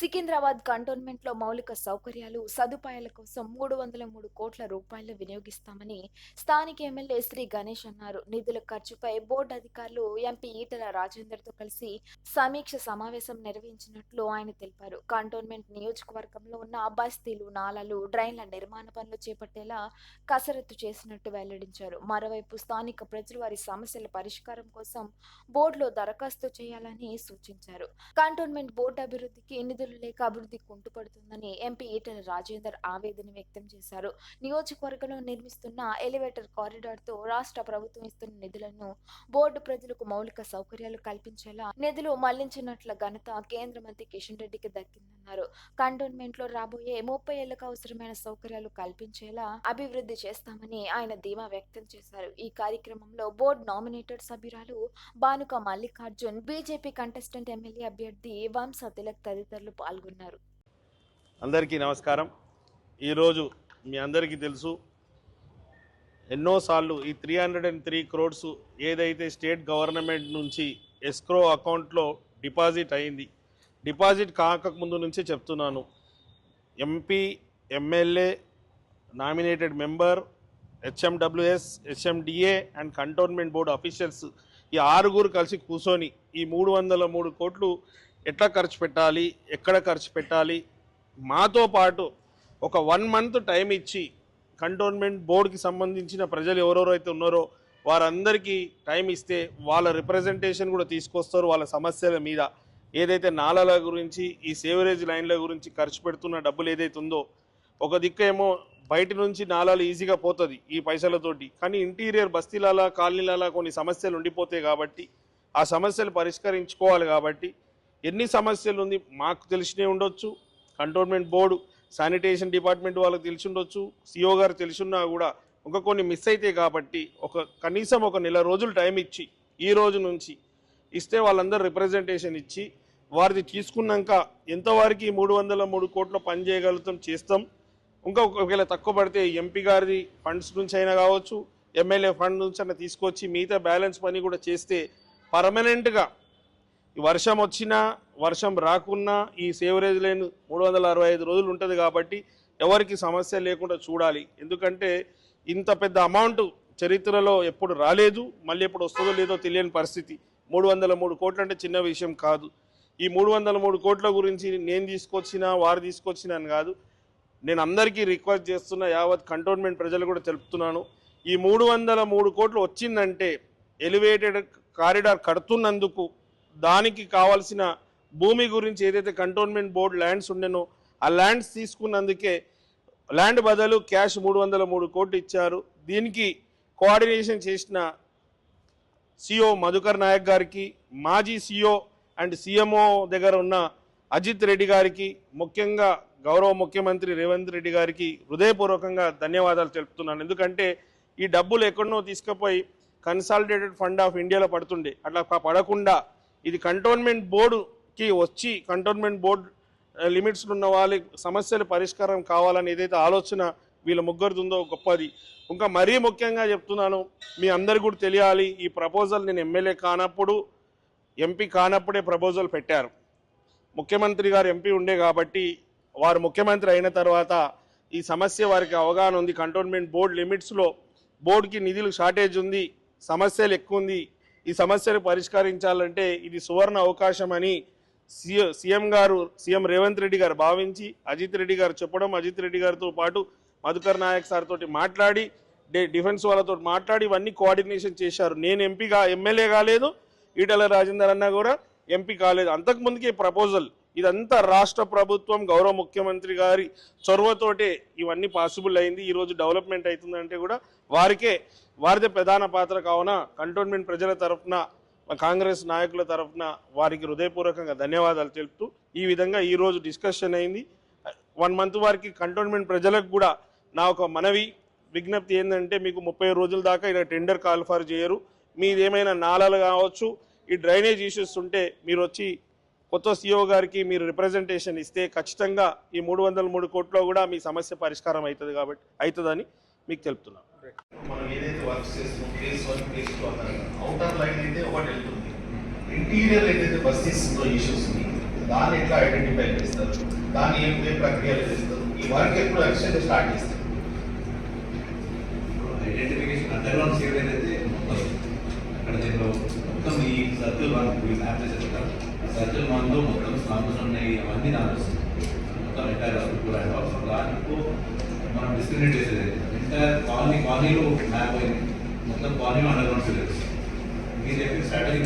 సికింద్రాబాద్ కంటోన్మెంట్లో మౌలిక సౌకర్యాలు సదుపాయాల కోసం మూడు వందల మూడు కోట్ల రూపాయలు వినియోగిస్తామని స్థానిక ఎమ్మెల్యే శ్రీ గణేష్ అన్నారు. నిధుల ఖర్చుపై బోర్డు అధికారులు ఎంపీ ఈటల రాజేందర్తో కలిసి సమీక్ష సమావేశం నిర్వహించినట్లు ఆయన తెలిపారు. కంటోన్మెంట్ నియోజకవర్గంలో ఉన్న బస్తీలు నాలాలు డ్రైన్ల నిర్మాణ పనులు చేపట్టేలా కసరత్తు చేసినట్టు వెల్లడించారు. మరోవైపు స్థానిక ప్రజలు వారి సమస్యల పరిష్కారం కోసం బోర్డులో దరఖాస్తు చేయాలని సూచించారు. కంటోన్మెంట్ బోర్డు అభివృద్ధికి నిధులు లేక అభివృద్ధి కుంటుపడుతుందని ఎంపీ ఈటల రాజేందర్ ఆవేదన వ్యక్తం చేశారు. నియోజకవర్గంలో నిర్మిస్తున్న ఎలివేటర్ కారిడార్తో రాష్ట్ర ప్రభుత్వం ఇస్తున్న నిధులను బోర్డు ప్రజలకు మౌలిక సౌకర్యాలు కల్పించేలా నిధులు మళ్ళించినట్ల ఘనత కేంద్ర మంత్రి కిషన్ రెడ్డికి దక్కిందని కంటోన్మెంట్లో రాబోయే ముప్పై ఏళ్ళకు అవసరమైన సౌకర్యాలు కల్పించేలా అభివృద్ధి చేస్తామని ఆయన ధీమా వ్యక్తం చేశారు. ఈ కార్యక్రమంలో బోర్డు నామినేటెడ్ సభ్యురాలు Banuka Mallikarjun BJP contestant MLA అభ్యర్థి వంశ తిలక్ తదితరులు పాల్గొన్నారు. అందరికీ నమస్కారం. ఈరోజు మీ అందరికీ తెలుసు ఎన్నోసార్లు ఈ three hundred and three crores ఏదైతే స్టేట్ గవర్నమెంట్ నుంచి ఎస్క్రో అకౌంట్లో డిపాజిట్ అయింది డిపాజిట్ కాకముందు నుంచి చెప్తున్నాను. MP MLA nominated member HMWS HMDA and cantonment board officials ఈ ఆరుగురు కలిసి కూర్చొని ఈ మూడు వందల మూడు కోట్లు ఎట్లా ఖర్చు పెట్టాలి ఎక్కడ ఖర్చు పెట్టాలి? మాతో పాటు ఒక వన్ మంత్ టైం ఇచ్చి కంటోన్మెంట్ బోర్డుకి సంబంధించిన ప్రజలు ఎవరెవరు అయితే ఉన్నారో వారందరికీ టైం ఇస్తే వాళ్ళ రిప్రజెంటేషన్ కూడా తీసుకొస్తారు వాళ్ళ సమస్యల మీద. ఏదైతే నాలాల గురించి ఈ సేవరేజ్ లైన్ల గురించి ఖర్చు పెడుతున్న డబ్బులు ఏదైతే ఉందో ఒక దిక్కేమో బయట నుంచి నాలాలు ఈజీగా పోతుంది ఈ పైసలతోటి. కానీ ఇంటీరియర్ బస్తీలాల కాలనీలాల కొన్ని సమస్యలు ఉండిపోతాయి కాబట్టి ఆ సమస్యలు పరిష్కరించుకోవాలి కాబట్టి ఎన్ని సమస్యలు ఉంది మాకు తెలిసినే ఉండొచ్చు. కంటోన్మెంట్ బోర్డు శానిటేషన్ డిపార్ట్మెంట్ వాళ్ళకి తెలిసి ఉండొచ్చు. సిఓ గారు తెలిసిన్నా కూడా ఇంకా కొన్ని మిస్ అయితే కాబట్టి ఒక కనీసం ఒక నెల రోజులు టైం ఇచ్చి ఈ రోజు నుంచి ఇస్తే వాళ్ళందరూ రిప్రజెంటేషన్ ఇచ్చి వారిది తీసుకున్నాక ఎంతవరకు ఈ మూడు వందల మూడు కోట్లు పని చేయగలుగుతాం చేస్తాం. ఇంకా ఒకవేళ తక్కువ పడితే ఎంపీ గారి ఫండ్స్ నుంచి అయినా కావచ్చు ఎమ్మెల్యే ఫండ్ నుంచి అయినా తీసుకొచ్చి మిగతా బ్యాలెన్స్ పని కూడా చేస్తే పర్మనెంట్గా ఈ వర్షం వచ్చినా వర్షం రాకున్నా ఈ సేవరేజ్ లైన్ మూడు వందల అరవై ఐదు రోజులు ఉంటుంది కాబట్టి ఎవరికి సమస్య లేకుండా చూడాలి. ఎందుకంటే ఇంత పెద్ద అమౌంట్ చరిత్రలో ఎప్పుడు రాలేదు మళ్ళీ ఎప్పుడు వస్తుందో లేదో తెలియని పరిస్థితి. మూడు వందల మూడు కోట్లు అంటే చిన్న విషయం కాదు. ఈ మూడు వందల మూడు కోట్ల గురించి నేను తీసుకొచ్చినా వారు తీసుకొచ్చినా అని కాదు. నేను అందరికీ రిక్వెస్ట్ చేస్తున్న యావత్ కంటోన్మెంట్ ప్రజలు కూడా తెలుపుతున్నాను. ఈ మూడు వందల మూడు కోట్లు వచ్చిందంటే ఎలివేటెడ్ కారిడార్ కడుతున్నందుకు దానికి కావాల్సిన భూమి గురించి ఏదైతే కంటోన్మెంట్ బోర్డు ల్యాండ్స్ ఉండెనో ఆ ల్యాండ్స్ తీసుకున్నందుకే ల్యాండ్ బదులు క్యాష్ మూడు వందల మూడు కోట్లు ఇచ్చారు. దీనికి కోఆర్డినేషన్ చేసిన సిఓ మధుకర్ నాయక్ గారికి మాజీ సిఓ అండ్ సిఎంఓ దగ్గర ఉన్న అజిత్ రెడ్డి గారికి ముఖ్యంగా గౌరవ ముఖ్యమంత్రి రేవంత్ రెడ్డి గారికి హృదయపూర్వకంగా ధన్యవాదాలు తెలుపుతున్నాను. ఎందుకంటే ఈ డబ్బులు ఎక్కడనో తీసుకుపోయి కన్సాలిడేటెడ్ ఫండ్ ఆఫ్ ఇండియాలో పడుతుండే. అట్లా పడకుండా ఇది కంటోన్మెంట్ బోర్డుకి వచ్చి కంటోన్మెంట్ బోర్డు లిమిట్స్ ఉన్న వాళ్ళ సమస్యల పరిష్కారం కావాలని ఏదైతే ఆలోచన వీళ్ళ ముగ్గురిది ఉందో గొప్పది. ఇంకా మరీ ముఖ్యంగా చెప్తున్నాను మీ అందరికీ కూడా తెలియాలి ఈ ప్రపోజల్ నేను ఎమ్మెల్యే కానప్పుడు ఎంపీ కానప్పుడే ప్రపోజల్ పెట్టారు. ముఖ్యమంత్రి గారు ఎంపీ ఉండే కాబట్టి వారు ముఖ్యమంత్రి అయిన తర్వాత ఈ సమస్య వారికి అవగాహన ఉంది. కంటోన్మెంట్ బోర్డు లిమిట్స్లో బోర్డుకి నిధులు షార్టేజ్ ఉంది సమస్యలు ఎక్కువ ఉంది. ఈ సమస్యలు పరిష్కరించాలంటే ఇది సువర్ణ అవకాశం అని సీఎం సీఎం గారు సీఎం రేవంత్ రెడ్డి గారు భావించి అజిత్ రెడ్డి గారు చెప్పడం అజిత్ రెడ్డి గారితో పాటు మధుకర్ నాయక్ సార్ తోటి మాట్లాడి డే డిఫెన్స్ వాళ్ళతో మాట్లాడి ఇవన్నీ కోఆర్డినేషన్ చేశారు. నేను ఎంపీగా ఎమ్మెల్యే కాలేదు. ఈటల రాజేందర్ అన్న కూడా ఎంపీ కాలేదు. అంతకుముందుకే ప్రపోజల్ ఇదంతా రాష్ట్ర ప్రభుత్వం గౌరవ ముఖ్యమంత్రి గారి చొరవతోటే ఇవన్నీ పాసిబుల్ అయింది. ఈరోజు డెవలప్మెంట్ అవుతుందంటే కూడా వారికే వారిదే ప్రధాన పాత్ర కావున కంటోన్మెంట్ ప్రజల తరఫున కాంగ్రెస్ నాయకుల తరఫున వారికి హృదయపూర్వకంగా ధన్యవాదాలు తెలుపుతూ ఈ విధంగా ఈరోజు డిస్కషన్ అయింది. వన్ మంత్ వారికి కంటోన్మెంట్ ప్రజలకు కూడా నా ఒక మనవి విజ్ఞప్తి ఏంటంటే మీకు ముప్పై రోజుల దాకా ఇలా టెండర్ కాల్ఫర్ చేయరు. మీది ఏమైనా నాళాలు కావచ్చు ఈ డ్రైనేజ్ ఇష్యూస్ ఉంటే మీరు వచ్చి కొత్త సీఓ గారికి మీరు రిప్రజెంటేషన్ ఇస్తే ఖచ్చితంగా ఈ మూడు వందల మూడు కోట్లో కూడా మీ సమస్య పరిష్కారం అవుతుంది కాబట్టి అవుతుందని మీకు తెలుపుతున్నాం మనం ఏదైతే వర్క్ చేస్తున్నాం ఫేస్ వన్ ఫేస్ టూ అన్నారు అవుటర్ లైన్ అయితే ఒకటి వెళ్తుంది. ఇంటీరియర్ ఏదైతే బస్సెస్లో ఇష్యూస్ దాన్ని ఎట్లా ఐడెంటిఫై చేస్తారు? దాన్ని ఏ ప్రక్రియలు చేస్తారు? ఈ వర్క్ ఎప్పుడు ఎక్స్టెండ్ స్టార్ట్ చేస్తారు? సీడ్ అయితే మొత్తం అక్కడ దీంట్లో మొత్తం ఈ సర్కిల్ వన్ ఈ మ్యాప్ చేసేది సర్కిల్ వన్లో మొత్తం స్లామ్స్ ఉన్నాయి అవన్నీ నాకు మొత్తం ఎంటైర్ హాస్పిటల్ అండ్ దాంట్లో మనం డిస్క్రిమినేట్ చేసేది ఎంటైర్ కాలనీ కాలనీలో మ్యాప్ అయింది మొత్తం కాలనీలో అండర్గ్రౌండ్ సీడ్ మీరు చెప్పిన స్ట్రాటజీ